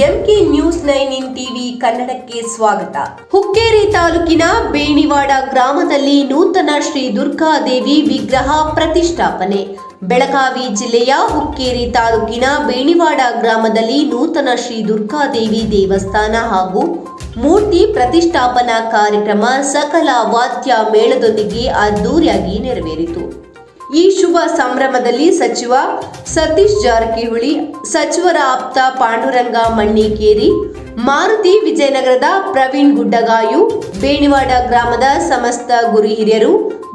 MK news nine in TV ಕನ್ನಡಕ್ಕೆ ಸ್ವಾಗತ. ಹುಕ್ಕೇರಿ ತಾಲೂಕಿನ ಬೇಣಿವಾಡ ಗ್ರಾಮದಲ್ಲಿ ನೂತನ ಶ್ರೀ ದುರ್ಗಾದೇವಿ ವಿಗ್ರಹ ಪ್ರತಿಷ್ಠಾಪನೆ. ಬೆಳಗಾವಿ ಜಿಲ್ಲೆಯ ಹುಕ್ಕೇರಿ ತಾಲೂಕಿನ ಬೇಣಿವಾಡ ಗ್ರಾಮದಲ್ಲಿ ನೂತನ ಶ್ರೀ ದುರ್ಗಾದೇವಿ ದೇವಸ್ಥಾನ ಹಾಗೂ ಮೂರ್ತಿ ಪ್ರತಿಷ್ಠಾಪನಾ ಕಾರ್ಯಕ್ರಮ ಸಕಲ ವಾದ್ಯ ಮೇಳದೊಂದಿಗೆ ಅದ್ದೂರಿಯಾಗಿ ನೆರವೇರಿತು. ಈ ಶುಭ ಸಂಭ್ರಮದಲ್ಲಿ ಸಚಿವ ಸತೀಶ್ ಜಾರಕಿಹೊಳಿ, ಸಚಿವರ ಆಪ್ತ ಪಾಂಡುರಂಗ ಮಣ್ಣಿಕೇರಿ, ಮಾರುತಿ ವಿಜಯನಗರದ ಪ್ರವೀಣ್ ಗುಡ್ಡಗಾಯು, ಬೇಣಿವಾಡ ಗ್ರಾಮದ ಸಮಸ್ತ ಗುರು ಹಿರಿಯರು,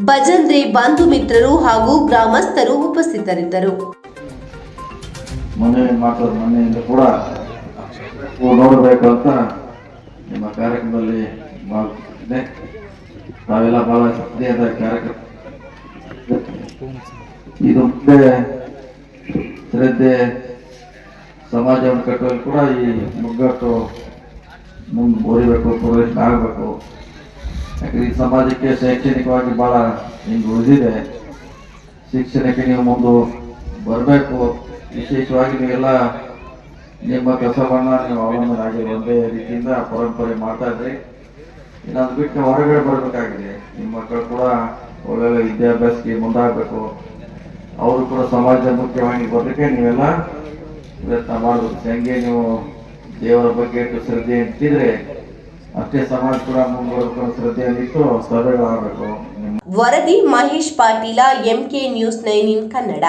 ಭಜಂದ್ರಿ ಬಂಧು ಮಿತ್ರರು ಹಾಗೂ ಗ್ರಾಮಸ್ಥರು ಉಪಸ್ಥಿತರಿದ್ದರು. ಕೂಡ ನೋಡಬೇಕು ಅಂತ ನಿಮ್ಮ ಕಾರ್ಯಕ್ರಮದಲ್ಲಿ ತಾವೆಲ್ಲ ಬಹಳ ಕಾರ್ಯಕ್ರಮ ಇದು ಮುಂದೆ ಶ್ರದ್ಧೆ ಸಮಾಜವನ್ನು ಕಟ್ಟುವಲ್ಲಿ ಕೂಡ ಈ ಮುಗ್ಗಟ್ಟು ಮುಂದೆ ಓದಿಬೇಕು ಪ್ರವೇಶ ಆಗಬೇಕು. ಯಾಕಂದ್ರೆ ಈ ಸಮಾಜಕ್ಕೆ ಶೈಕ್ಷಣಿಕವಾಗಿ ಬಹಳ ನಿಮ್ಗೆ ಉಳಿದಿದೆ. ಶಿಕ್ಷಣಕ್ಕೆ ನೀವು ಮುಂದೆ ಬರಬೇಕು. ವಿಶೇಷವಾಗಿ ನೀವೆಲ್ಲ ನಿಮ್ಮ ಕೆಲಸವನ್ನು ನೀವು ಅವಲಂಬನೆ ಆಗಿ ಒಂದೇ ರೀತಿಯಿಂದ ಪರಂಪರೆ ಮಾಡ್ತಾ ಇದ್ರಿ. ಇನ್ನೊಂದು ಬಿಟ್ಟು ಹೊರಗಡೆ ಬರಬೇಕಾಗಿದೆ. ನಿಮ್ಮ ಮಕ್ಕಳು ಕೂಡ ಒಳ್ಳೊಳ್ಳೆ ವಿದ್ಯಾಭ್ಯಾಸಕ್ಕೆ ಮುಂದಾಗಬೇಕು. ಅವರು ಕೂಡ ಸಮಾಜ ಮುಖ್ಯವಾಗಿ ಬರಲಿಕ್ಕೆ ನೀವೆಲ್ಲ ಪ್ರಯತ್ನ ಮಾಡಬೇಕು. ಹೆಂಗೆ ನೀವು ದೇವರ ಬಗ್ಗೆ ಶ್ರದ್ಧೆ ಇಟ್ಟಿದ್ರೆ ಅಷ್ಟೇ ಸಮಾಜ ಕೂಡ ಮುಂದುವರೆದು ಶ್ರದ್ಧೆಯಲ್ಲಿಟ್ಟು ಸಭೆಗಳಾಗಬೇಕು. ವರದಿ Mahesh Patil MK news nine in Kannada.